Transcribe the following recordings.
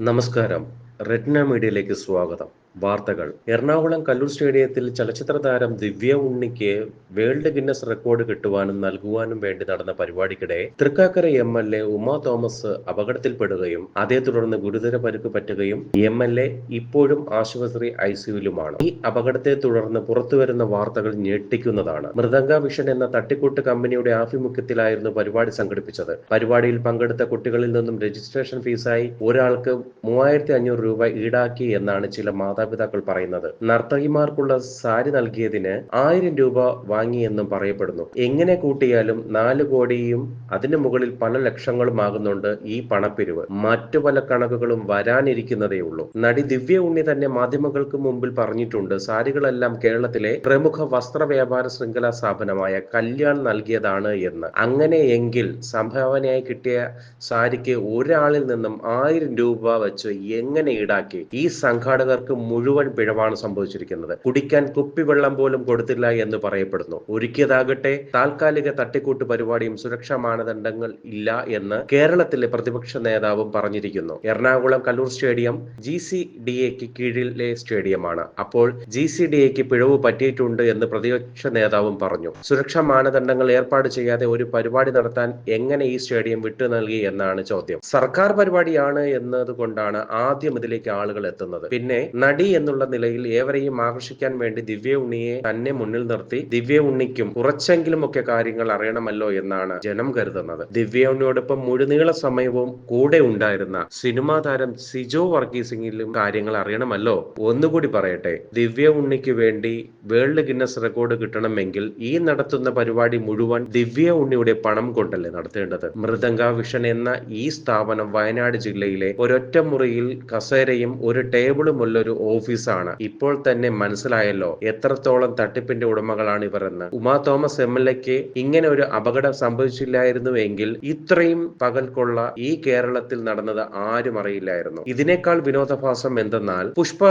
നമസ്കാരം. റെഡ്ന മീഡിയയിലേക്ക് സ്വാഗതം. വാർത്തകൾ. എറണാകുളം കല്ലൂർ സ്റ്റേഡിയത്തിൽ ചലച്ചിത്ര താരം ദിവ്യ ഉണ്ണിക്ക് വേൾഡ് ഗിന്നസ് റെക്കോർഡ് കിട്ടുവാനും നൽകുവാനും വേണ്ടി നടന്ന പരിപാടിക്കിടെ Thrikkakara M L A Uma Thomas അപകടത്തിൽപ്പെടുകയും അതേ തുടർന്ന് ഗുരുതര പരുക്ക് പറ്റുകയും എം എൽ എ ഇപ്പോഴും ആശുപത്രി ഐസിയുവിലുമാണ് ഈ അപകടത്തെ തുടർന്ന് പുറത്തുവരുന്ന വാർത്തകൾ ഞെട്ടിക്കുന്നതാണ്. മൃദംഗ വിഷൻ എന്ന തട്ടിക്കൂട്ട് കമ്പനിയുടെ ആഭിമുഖ്യത്തിലായിരുന്നു പരിപാടി സംഘടിപ്പിച്ചത്. പരിപാടിയിൽ പങ്കെടുത്ത കുട്ടികളിൽ നിന്നും രജിസ്ട്രേഷൻ ഫീസായി ഒരാൾക്ക് മൂവായിരത്തി അഞ്ഞൂറ് രൂപ ഈടാക്കി എന്നാണ് ചില മാതാപിതാക്കൾ പറയുന്നത്. നർത്തകിമാർക്കുള്ള സാരി നൽകിയതിന് ആയിരം രൂപ വാങ്ങിയെന്നും പറയപ്പെടുന്നു. എങ്ങനെ കൂട്ടിയാലും നാല് കോടിയും അതിനു മുകളിൽ പല ലക്ഷങ്ങളും ആകുന്നുണ്ട് ഈ പണപ്പിരിവ്. മറ്റു പല കണക്കുകളും വരാനിരിക്കുന്നതേ ഉള്ളൂ. നടി ദിവ്യ ഉണ്ണി തന്നെ മാധ്യമങ്ങൾക്ക് മുമ്പിൽ പറഞ്ഞിട്ടുണ്ട് സാരികളെല്ലാം കേരളത്തിലെ പ്രമുഖ വസ്ത്ര വ്യാപാര ശൃംഖല സ്ഥാപനമായ കല്യാൺ നൽകിയതാണ് എന്ന്. അങ്ങനെയെങ്കിൽ സംഭാവനയായി കിട്ടിയ സാരിക്ക് ഒരാളിൽ നിന്നും ആയിരം രൂപ വെച്ച് എങ്ങനെ ഈടാക്കി? ഈ സംഘാടകർക്ക് മുഴുവൻ പിഴവാണ് സംഭവിച്ചിരിക്കുന്നത്. കുടിക്കാൻ കുപ്പിവെള്ളം പോലും കൊടുത്തില്ല എന്ന് പറയപ്പെടുന്നു. ഒരുക്കിയതാകട്ടെ താൽക്കാലിക തട്ടിക്കൂട്ട് പരിപാടിയും സുരക്ഷാ മാനദണ്ഡങ്ങൾ ഇല്ല എന്ന് കേരളത്തിലെ പ്രതിപക്ഷ നേതാവും പറഞ്ഞിരിക്കുന്നു. Ernakulam Kaloor stadium G C D എക്ക് കീഴിലെ സ്റ്റേഡിയമാണ്. അപ്പോൾ ജി സി ഡി എക്ക് പിഴവ് പറ്റിയിട്ടുണ്ട് എന്ന് പ്രതിപക്ഷ നേതാവും പറഞ്ഞു. സുരക്ഷാ മാനദണ്ഡങ്ങൾ ഏർപ്പാട് ചെയ്യാതെ ഒരു പരിപാടി നടത്താൻ എങ്ങനെ ഈ സ്റ്റേഡിയം വിട്ടു നൽകി എന്നാണ് ചോദ്യം. സർക്കാർ പരിപാടിയാണ് എന്നതുകൊണ്ടാണ് ആദ്യം ഇതിലേക്ക് ആളുകൾ എത്തുന്നത്. പിന്നെ നടി എന്നുള്ള നിലയിൽ ഏവരെയും ആകർഷിക്കാൻ വേണ്ടി ദിവ്യ ഉണ്ണിയെ തന്നെ മുന്നിൽ നിർത്തി ദിവ്യ ഉണ്ണിക്കും കുറച്ചെങ്കിലും ഒക്കെ കാര്യങ്ങൾ അറിയണമല്ലോ എന്നാണ് ജനം കരുതുന്നത്. ദിവ്യ ഉണ്ണിയോടൊപ്പം മുഴുനീള സമയവും കൂടെ ഉണ്ടായിരുന്ന സിനിമാ താരം സിജോ വർഗീസിംഗിലും കാര്യങ്ങൾ അറിയണമല്ലോ. ഒന്നുകൂടി പറയട്ടെ ദിവ്യ ഉണ്ണിക്ക് വേണ്ടി വേൾഡ് ഗിന്നസ് റെക്കോർഡ് കിട്ടണമെങ്കിൽ ഈ നടത്തുന്ന പരിപാടി മുഴുവൻ ദിവ്യ ഉണ്ണിയുടെ പണം കൊണ്ടല്ലേ നടത്തേണ്ടത്? മൃദംഗ വിഷൻ എന്ന ഈ സ്ഥാപനം വയനാട് ജില്ലയിലെ ഒരൊറ്റ മുറിയിൽ കസേരയും ഒരു ടേബിളും ഉള്ളൊരു ഓഫീസാണ്. ഇപ്പോൾ തന്നെ മനസ്സിലായല്ലോ എത്രത്തോളം തട്ടിപ്പിന്റെ ഉടമകളാണ് ഇവർ എന്ന് ഉമാ തോമസ് എം എൽ എക്ക് ഇങ്ങനെ ഒരു അപകടം സംഭവിച്ചില്ലായിരുന്നുവെങ്കിൽ ഇത്രയും പകൽക്കൊള്ള ഈ കേരളത്തിൽ നടന്നത് ആരും അറിയില്ലായിരുന്നു. ഇതിനേക്കാൾ വിനോദഭാസം എന്തെന്നാൽ പുഷ്പ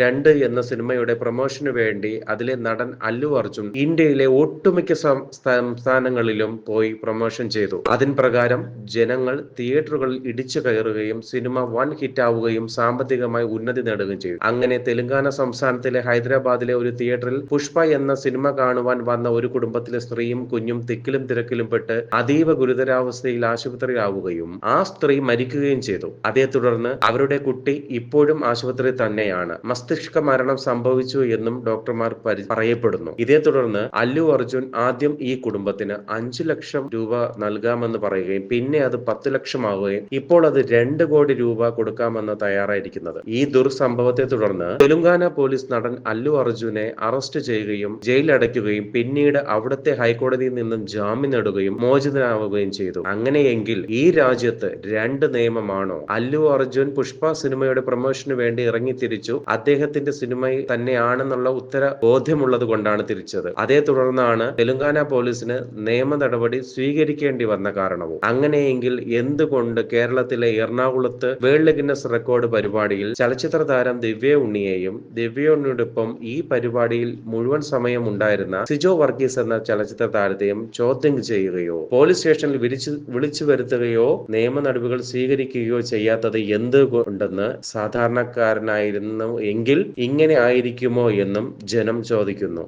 രണ്ട് എന്ന സിനിമയുടെ പ്രൊമോഷന് വേണ്ടി അതിലെ നടൻ അല്ലു അർജുൻ ഇന്ത്യയിലെ ഒട്ടുമിക്ക സംസ്ഥാനങ്ങളിലും പോയി പ്രൊമോഷൻ ചെയ്തു. അതിൻ പ്രകാരം ജനങ്ങൾ തിയേറ്ററുകളിൽ ഇടിച്ചു കയറുകയും സിനിമ വൻ ഹിറ്റാവുകയും സാമ്പത്തികമായി ഉന്നതി നേടുകയും ചെയ്തു. അങ്ങനെ തെലുങ്കാന സംസ്ഥാനത്തിലെ ഹൈദരാബാദിലെ ഒരു തിയേറ്ററിൽ പുഷ്പ എന്ന സിനിമ കാണുവാൻ വന്ന ഒരു കുടുംബത്തിലെ സ്ത്രീയും കുഞ്ഞും തിക്കിലും തിരക്കിലും പെട്ട് അതീവ ഗുരുതരാവസ്ഥയിൽ ആശുപത്രിയിലാവുകയും ആ സ്ത്രീ മരിക്കുകയും ചെയ്തു. അതേ തുടർന്ന് അവരുടെ കുട്ടി ഇപ്പോഴും ആശുപത്രി തന്നെയാണ്. മസ്തിഷ്ക മരണം സംഭവിച്ചു എന്നും ഡോക്ടർമാർ പറയപ്പെടുന്നു. ഇതേ തുടർന്ന് അല്ലു അർജുൻ ആദ്യം ഈ കുടുംബത്തിന് അഞ്ചു ലക്ഷം രൂപ നൽകാമെന്ന് പറയുകയും പിന്നെ അത് പത്ത് ലക്ഷമാവുകയും ഇപ്പോൾ അത് രണ്ട് കോടി രൂപ കൊടുക്കാമെന്ന് തയ്യാറായിരിക്കുന്നത്. ഈ ദുർസംഭവത്തെ തുടർന്ന് തെലുങ്കാന പോലീസ് നടൻ അല്ലു അർജുനെ അറസ്റ്റ് ചെയ്യുകയും ജയിലടയ്ക്കുകയും പിന്നീട് അവിടുത്തെ ഹൈക്കോടതിയിൽ നിന്നും ജാമ്യം നേടുകയും മോചിതനാവുകയും ചെയ്തു. അങ്ങനെയെങ്കിൽ ഈ രാജ്യത്ത് രണ്ട് നിയമമാണോ? അല്ലു അർജുൻ പുഷ്പ സിനിമയുടെ പ്രൊമോഷന് വേണ്ടി ഇറങ്ങി തിരിച്ചു. അദ്ദേഹത്തിന്റെ സിനിമ തന്നെയാണെന്നുള്ള ഉത്തര ബോധ്യമുള്ളത് കൊണ്ടാണ് തിരിച്ചത്. അതേ തുടർന്നാണ് തെലുങ്കാന പോലീസിന് നിയമ നടപടി സ്വീകരിക്കേണ്ടി വന്ന കാരണവും. അങ്ങനെയെങ്കിൽ എന്തുകൊണ്ട് കേരളത്തിലെ എറണാകുളത്ത് വേൾഡ് ഗിന്നസ് റെക്കോർഡ് പരിപാടിയിൽ ചലച്ചിത്ര താരം ദിവ്യ ഉണ്ണിയെയും ദിവ്യ ഉണ്ണിയോടൊപ്പം ഈ പരിപാടിയിൽ മുഴുവൻ സമയം ഉണ്ടായിരുന്ന സിജോ വർഗീസ് എന്ന ചലച്ചിത്ര താരത്തെയും ചോദ്യം ചെയ്യുകയോ പോലീസ് സ്റ്റേഷനിൽ വിളിച്ചു വിളിച്ചു വരുത്തുകയോ നിയമ നടപടികൾ സ്വീകരിക്കുകയോ ചെയ്യാത്തത് എന്തുകൊണ്ടെന്ന് സാധാരണക്കാരനായിരുന്നു എങ്കിൽ ഇങ്ങനെ ആയിരിക്കുമോ എന്നും ജനം ചോദിക്കുന്നു.